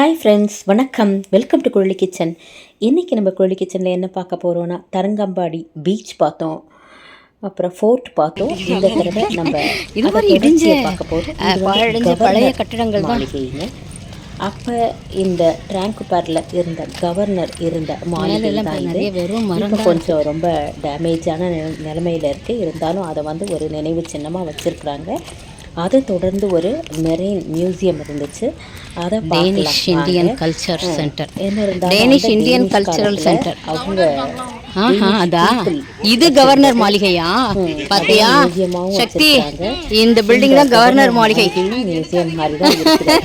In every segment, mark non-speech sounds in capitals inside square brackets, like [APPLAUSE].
Hi friends வணக்கம். Welcome to Kuzhali kitchen இன்றைக்கி நம்ம குழலி கிச்சனில் என்ன பார்க்க போகிறோன்னா தரங்கம்பாடி பீச் பார்த்தோம். அப்புறம் ஃபோர்ட் பார்த்தோம். இந்த தடவை நம்ம [LAUGHS] இது மாதிரி இடிஞ்ச, பார்க்க போகிறோம் பழைய கட்டிடங்கள். மாளிகைங்க அப்போ இந்த ட்ராங்குபாரில் இருந்த கவர்னர் இருந்த மரம் இப்போ கொஞ்சம் ரொம்ப டேமேஜான நிலைமையில் இருக்குது இருந்தாலும் அதை வந்து ஒரு நினைவு சின்னமாக வச்சுருக்குறாங்க. அதை தொடர்ந்து ஒரு மெரெயின் மியூசியம் இருந்துச்சு. அதை டேனிஷ் இந்தியன். கல்ச்சர் சென்டர் என்ன டேனிஷ் இந்தியன் கல்ச்சரல் சென்டர் அவங்க இது கவர்னர் மாளிகையா? பாத்தியா? சக்தி. இந்த பில்டிங் தான் கவர்னர் மாளிகை. மியூசியம் மாதிரி தான் இருக்குது.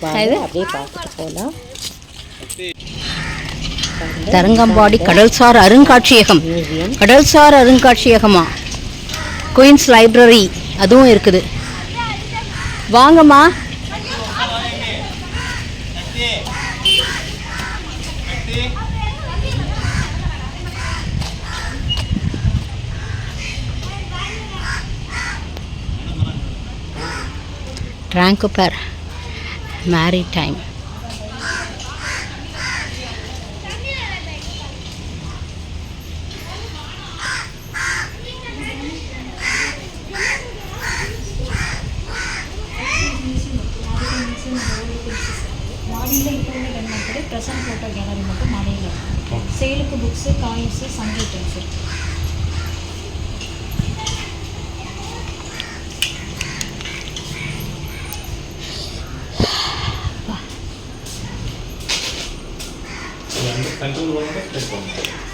[LAUGHS] வாங்க, அப்படியே பார்த்துட்டு போகலாம் தரங்கம்பாடி கடல்சார் அருங்காட்சியகம். கடல்சார் அருங்காட்சியகமா? குயின்ஸ் லைப்ரரி அதுவும் இருக்குது. வாங்கம்மா. ட்ராங்குப்பர் மேரி டைம் மாடியில் இப்போ உள்ள ரெண்டு மட்டும் ப்ரெசன்ட் ஃபோட்டோ கேலரி மட்டும் மாடியில் இருக்கும் சேலுக்கு புக்ஸு காயின்ஸு சன் ஐட்டம்ஸ் இருக்கு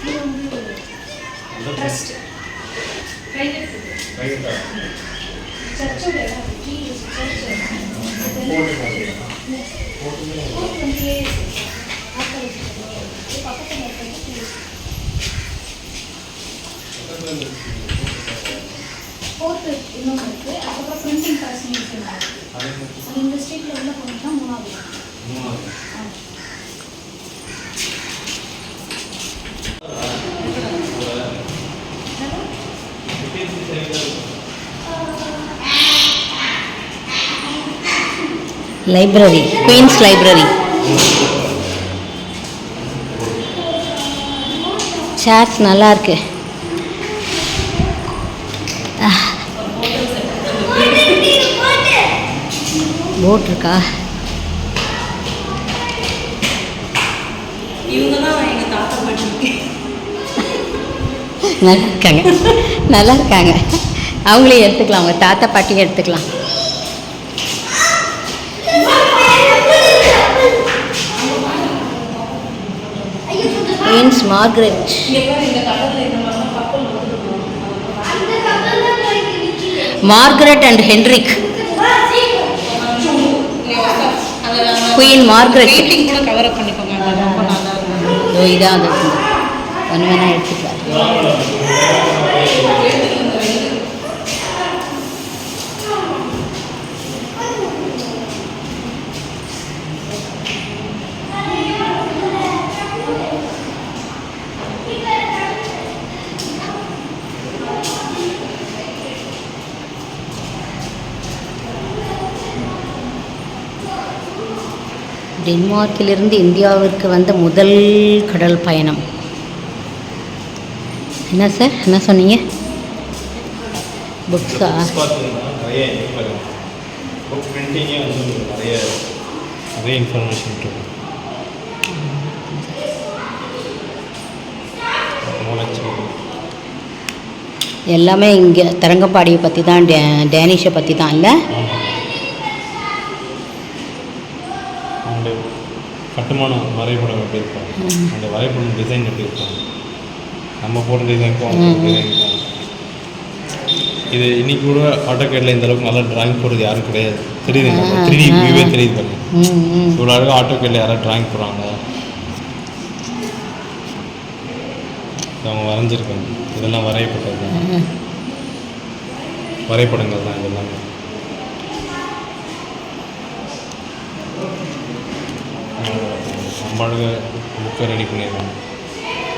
இது வந்து ட்ரஸ்ட் சர்ச்சோட கீ சர்ச் வந்து பக்கத்தில் இருக்கிறது ஃபோர்த்து இன்னொன்று இருக்குது அதுக்கப்புறம் பிரிண்டிங் ப்ரெஸ் மியூசியம் அது இந்த ஸ்ட்ரீட்டில் உள்ள போனீங்கன்னா மூணாவது. ஆ. லைப்ரரி குயின்ஸ் லைப்ரரி சேர்ஸ் நல்லா இருக்கு. போட் இருக்கா? நல்லா இருக்காங்க. நல்லா இருக்காங்க. அவங்களே எடுத்துக்கலாம். அவங்க தாத்தா பாட்டியை எடுத்துக்கலாம். Means Margaret Margaret and Henrik queen Margaret cover பண்ணிக்கோங்க இதான் அது. ஒன்று வேணா எடுத்துக்கலாம். டென்மார்க்கிலிருந்து இந்தியாவிற்கு வந்த முதல் கடல் பயணம். என்ன சார்? என்ன சொன்னீங்க? புக்ஸா நிறைய இன்ஃபர்மேஷன் இருக்கும் எல்லாமே இங்கே தரங்கம்பாடியை பற்றி தான் டே டேனிஷை பற்றி தான் இல்லை கட்டுமானம் வரைபடம் எப்படி இருக்கும்? அந்த வரைபடம் டிசைன் எப்படி இருக்கும்? நம்ம போடுற டிசைனுக்கும் போடுற டிசைனுக்கும் இது இன்னைக்கு கூட ஆட்டோகேட்டில் இந்த அளவுக்கு நல்லா டிராயிங் போடுறது யாரும் கிடையாது. தெரியுதுங்க த்ரீ வியூவே தெரியுது பாருங்க. இவ்வளோ அழகாக ஆட்டோகேட்டில் யாராவது டிராயிங் போடுறாங்க. அவங்க வரைஞ்சிருக்காங்க. இதெல்லாம் வரையப்பட்டது தான். வரைபடங்கள் தான் இதெல்லாமே. அழகாக புக்கை ரெடி பண்ணியிருக்காங்க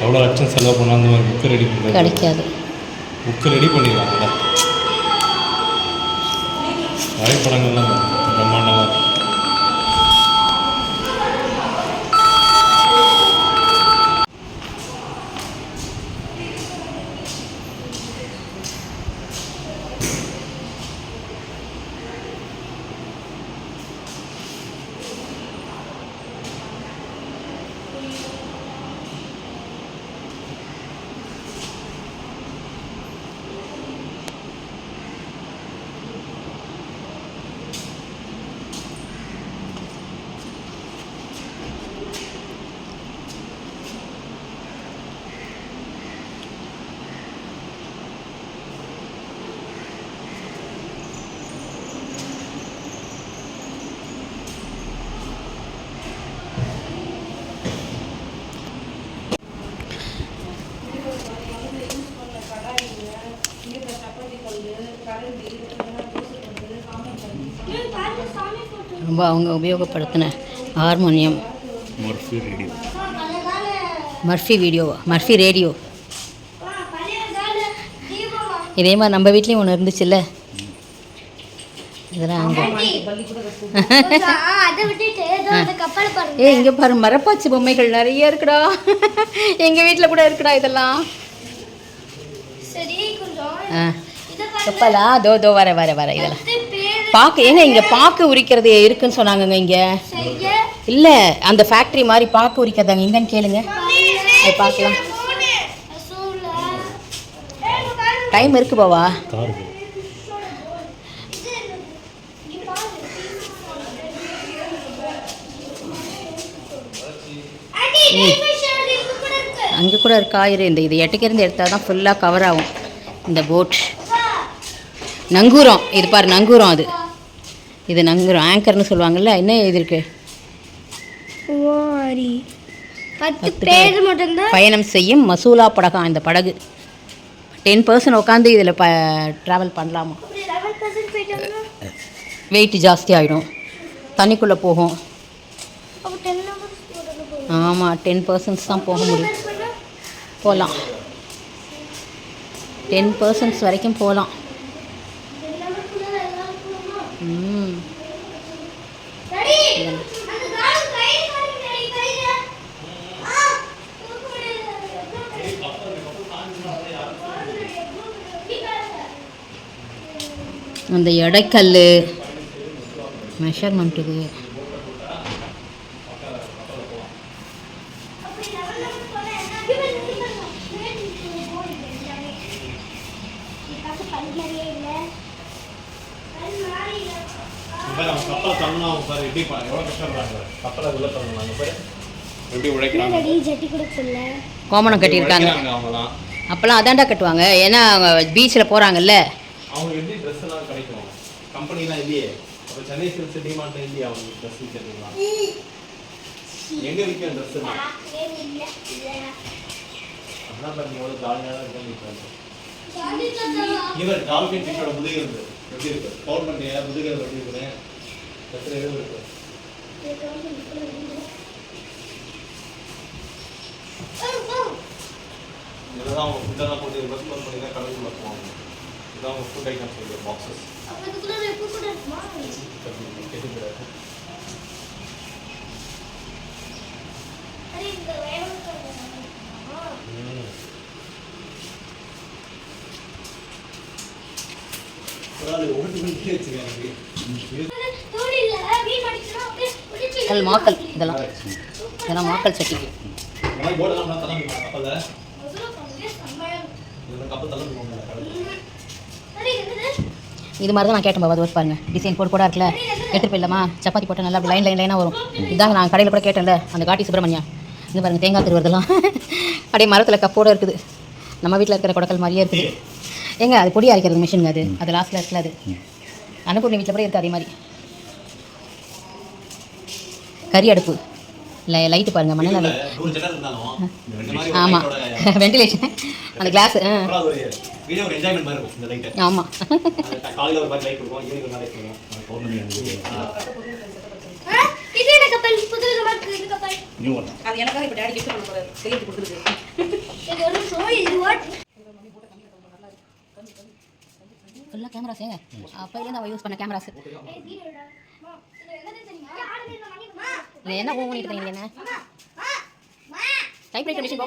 எவ்வளோ லட்சம் செலவு பண்ணால் அந்த மாதிரி புக்கை ரெடி பண்ணி கிடைக்காது. புக்கு ரெடி பண்ணிடலாம்ல வரைபடங்கள்லாம் பிரம்மாண்டமாக இருக்கு ரொம்ப அவங்க உபயோகப்படுத்தின harmonium. Murphy radio. Murphy video Murphy radio. இதே மாதிரி நம்ம வீட்லேயும் ஒன்று இருந்துச்சுல்ல? இதெல்லாம் அங்கே. அதை விட்டுட்டு ஏதோ அந்த கப்பல் பாருங்க ஏ இங்கே பாரு மரப்பாச்சி பொம்மைகள் நிறைய இருக்குடா. எங்கள் வீட்டில் கூட இருக்குடா இதெல்லாம். சரி கொஞ்சம் ஆ. இதை கப்பலா தோ தோ வர வர வர இதெல்லாம். பாக்கு ஏங்க இங்கே பாக்கு உரிக்கிறது இருக்குன்னு சொன்னாங்கங்க இங்கே. இல்லை அந்த ஃபேக்ட்ரி மாதிரி பாக்கு உரிக்கிறதாங்க. எங்கன்னு கேளுங்க. அது பார்க்கலாம் டைம் இருக்கு பாவா. அங்கே கூட இருக்கா. இரு இந்த இது எட்டுக்கிருந்து எடுத்தால் தான் ஃபுல்லாக கவர் ஆகும். இந்த போட் நங்கூரம். இது பாரு நங்கூரம் அது. இது நங்கூரம் ஆங்கர்னு சொல்லுவாங்கல்ல என்ன இது இருக்கு ஓரி பத்து பேர். மட்டும்தான்? பயணம் செய்யும் மசூலா படகம் இந்த படகு. டென் பர்சன்ட் உட்காந்து இதில் ப ட்ராவல் பண்ணலாமா? வெயிட் ஜாஸ்தி ஆகிடும் தண்ணிக்குள்ளே போகும். ஆமாம் டென் பர்சன்ட்ஸ் தான் போக முடியும். போகலாம் டென் பர்சன்ட்ஸ் வரைக்கும் போகலாம் ம் டாடி அந்த எடைக்கல் மெஷர்மெண்ட்டுக்கு கப்பலை தள்ளணும் சார் எப்படி எவ்வளோ கஷ்டப்படுறாங்க கப்பலை உள்ள தள்ளணும் பாரு. எப்படி உழைக்கிறாங்க? ஜட்டி கூட சொல்ல கோமணம் கட்டியிருக்காங்க. அவங்கலாம் அப்போல்லாம் அதான்டா கட்டுவாங்க. ஏன்னா அவங்க பீச்சில் போகிறாங்கல்ல அவங்க எப்படி ட்ரெஸ் எல்லாம் கிடைக்கும்? கம்பெனிலாம் இல்லையே. அப்போ சென்னை சில்க்ஸ் டிமார்ட்ல இல்லையா அவங்க ட்ரெஸ் விற்கிறதுலாம் எங்க விற்கும் ட்ரெஸ் எல்லாம்? அதான் பாருங்க எவ்வளோ ஜாலியாக தான் இருக்குன்னு இவர் டால்பின் ஃபிஷோட முதுகு இருந்து எப்படி இருக்கு? கவுண்ட் பண்ணியா? முதுகு எப்படி இருக்குது எத்தனை இது இருக்கு இதெல்லாம் அவங்க ஃபுட்டெல்லாம் போட்டு ரெஸ்பான்ஸ் பண்ணி தான் கடைக்குள்ள போவாங்க இதான் அவங்க ஃபுட் ஐட்டம்ஸ் இருக்கு பாக்ஸஸ் கல் மாக்கல் இதெல்லாம். இதெல்லாம் மாக்கல் சட்டி இது மாதிரி தான் நான் கேட்டேன் பாபா அது பாருங்க. டிசைன் போட்டு கூட இருக்குல்ல. எடுத்துகிட்டு போயிடலாமா? சப்பாத்தி போட்டால் நல்லா லைன் லைன் லைனாக வரும். இதாங்க நான் கடையில் கூட கேட்டேன்ல அந்த காட்டி சுப்பிரமணியா. இது பாருங்க தேங்காய் திருவதெல்லாம் அப்படியே மரத்தில் கப்போட இருக்குது. நம்ம வீட்டில் இருக்கிற குடக்கல் மாதிரியே இருக்குது. ஏங்க அது பொடி அரைக்கிறது மிஷினுங்க அது. அது லாஸ்ட்டில் இருக்குல்ல அது. அனுப்பூர்ணி வீட்டில் கூட இருக்குது அதே மாதிரி. கறி அடுப்பு. லை லைட்டு பாருங்கள் மணல் light. ஆமாம் வெண்டிலேஷன் அந்த கிளாஸ் ஆ. ஆமாம் ஃபுல்லாக கேமராஸ் ஏங்க. அப்போலேருந்து அவள் யூஸ் பண்ண கேமராஸ் என்ன ஓன் பண்ணிட்டு இருக்கீங்க என்ன? டைப் ரைட்டர் மிஷின்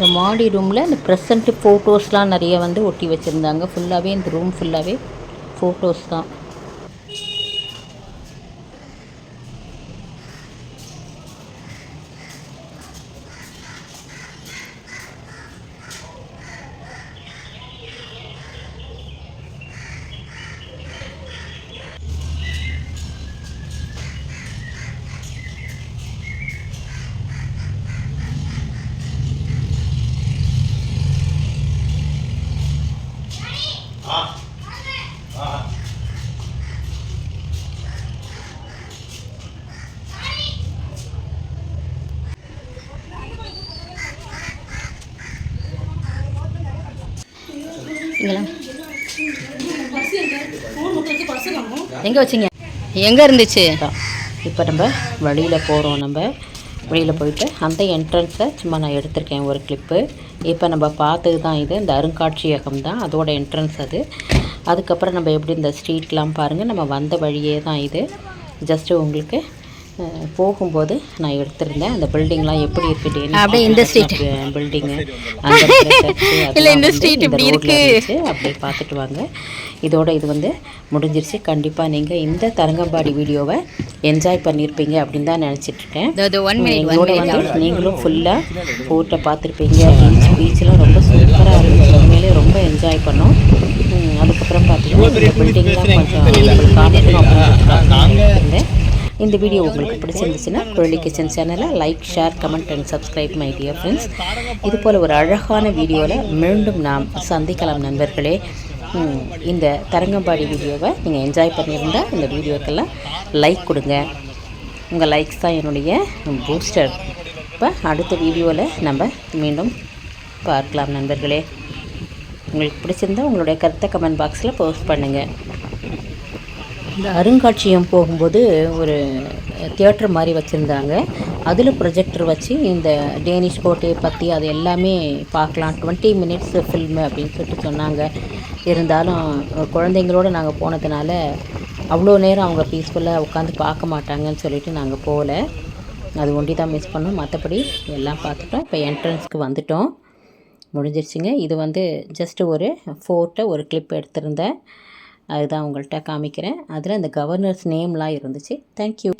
இந்த மாடி ரூமில் இந்த ப்ரெசண்ட்டு ஃபோட்டோஸ்லாம் நிறைய வந்து ஒட்டி வச்சுருந்தாங்க. ஃபுல்லாகவே இந்த ரூம் ஃபுல்லாகவே ஃபோட்டோஸ் தான். எங்கே வச்சிங்க? எங்கே இருந்துச்சு? இப்போ நம்ம வழியில் போகிறோம் நம்ம. வெளியில் போயிட்டு அந்த என்ட்ரன்ஸை சும்மா நான் எடுத்திருக்கேன் ஒரு கிளிப்பு இப்போ நம்ம பார்த்தது தான் இது. இந்த அருங்காட்சியகம் தான் அதோட என்ட்ரன்ஸ் அது. அதுக்கப்புறம் நம்ம எப்படி இந்த ஸ்ட்ரீட்லாம் பாருங்கள் நம்ம வந்த வழியே தான் இது. ஜஸ்ட்டு உங்களுக்கு போகும்போது நான் எடுத்திருந்தேன். அந்த பில்டிங்லாம் எப்படி இருக்குது அப்படியே இந்த street. பில்டிங்கு இல்ல, இந்த street இப்படி இருக்கு. அப்படியே பார்த்துட்டு வாங்க. இதோட இது வந்து முடிஞ்சிருச்சு. கண்டிப்பாக நீங்கள் இந்த தரங்கம்பாடி வீடியோவை என்ஜாய் பண்ணியிருப்பீங்க அப்படின்னு தான் one எங்களோட வந்து நீங்களும் ஃபுல்லாக ஃபோட்டோ பார்த்துருப்பீங்க. பீச் பீச்லாம் ரொம்ப சூப்பராக இருந்துச்சு. உண்மையிலே ரொம்ப என்ஜாய் பண்ணோம். அதுக்கப்புறம் பார்த்தீங்கன்னா இந்த பில்டிங்லாம் கொஞ்சம் உங்களுக்கு காமிக்கணும் அப்படின்னு இந்த வீடியோ உங்களுக்கு பிடிச்சிருந்துச்சுன்னா குழலி கிச்சன் சேனலை like share comment and subscribe my dear friends இது போல் ஒரு அழகான வீடியோவில் மீண்டும் நாம் சந்திக்கலாம் நண்பர்களே. இந்த தரங்கம்பாடி வீடியோவை நீங்கள் என்ஜாய் பண்ணியிருந்தால் இந்த வீடியோக்கெல்லாம் லைக் கொடுங்க. உங்கள் லைக்ஸ் தான் என்னுடைய பூஸ்டர் இப்போ அடுத்த வீடியோவில் நம்ம மீண்டும் பார்க்கலாம் நண்பர்களே. உங்களுக்கு பிடிச்சிருந்தா உங்களுடைய கருத்தை கமெண்ட் பாக்ஸில் போஸ்ட் பண்ணுங்கள் இந்த அருங்காட்சியகம் போகும்போது ஒரு தியேட்டர் மாதிரி வச்சுருந்தாங்க. அதில் ப்ரொஜெக்டர் வச்சு இந்த டேனிஷ் கோட்டையை பற்றி அது எல்லாமே பார்க்கலாம். டுவெண்ட்டி மினிட்ஸ் ஃபில்மு அப்படின்னு சொல்லிட்டு சொன்னாங்க. இருந்தாலும் குழந்தைங்களோடு நாங்கள் போனதுனால அவ்வளோ நேரம் அவங்க பீஸ்ஃபுல்லாக உட்காந்து பார்க்க மாட்டாங்கன்னு சொல்லிவிட்டு நாங்கள் போகல. அது ஒண்டி தான் மிஸ் பண்ணோம். மற்றபடி எல்லாம் பார்த்துட்டோம். இப்போ என்ட்ரன்ஸ்க்கு வந்துட்டோம். முடிஞ்சிருச்சுங்க. இது வந்து ஜஸ்ட்டு ஒரு ஃபோட்டோ ஒரு கிளிப் எடுத்திருந்தேன். அதுதான் உங்கள்கிட்ட காமிக்கிறேன். அதில் இந்த கவர்னர்ஸ் நேம்லாம் இருந்துச்சு. தேங்க்யூ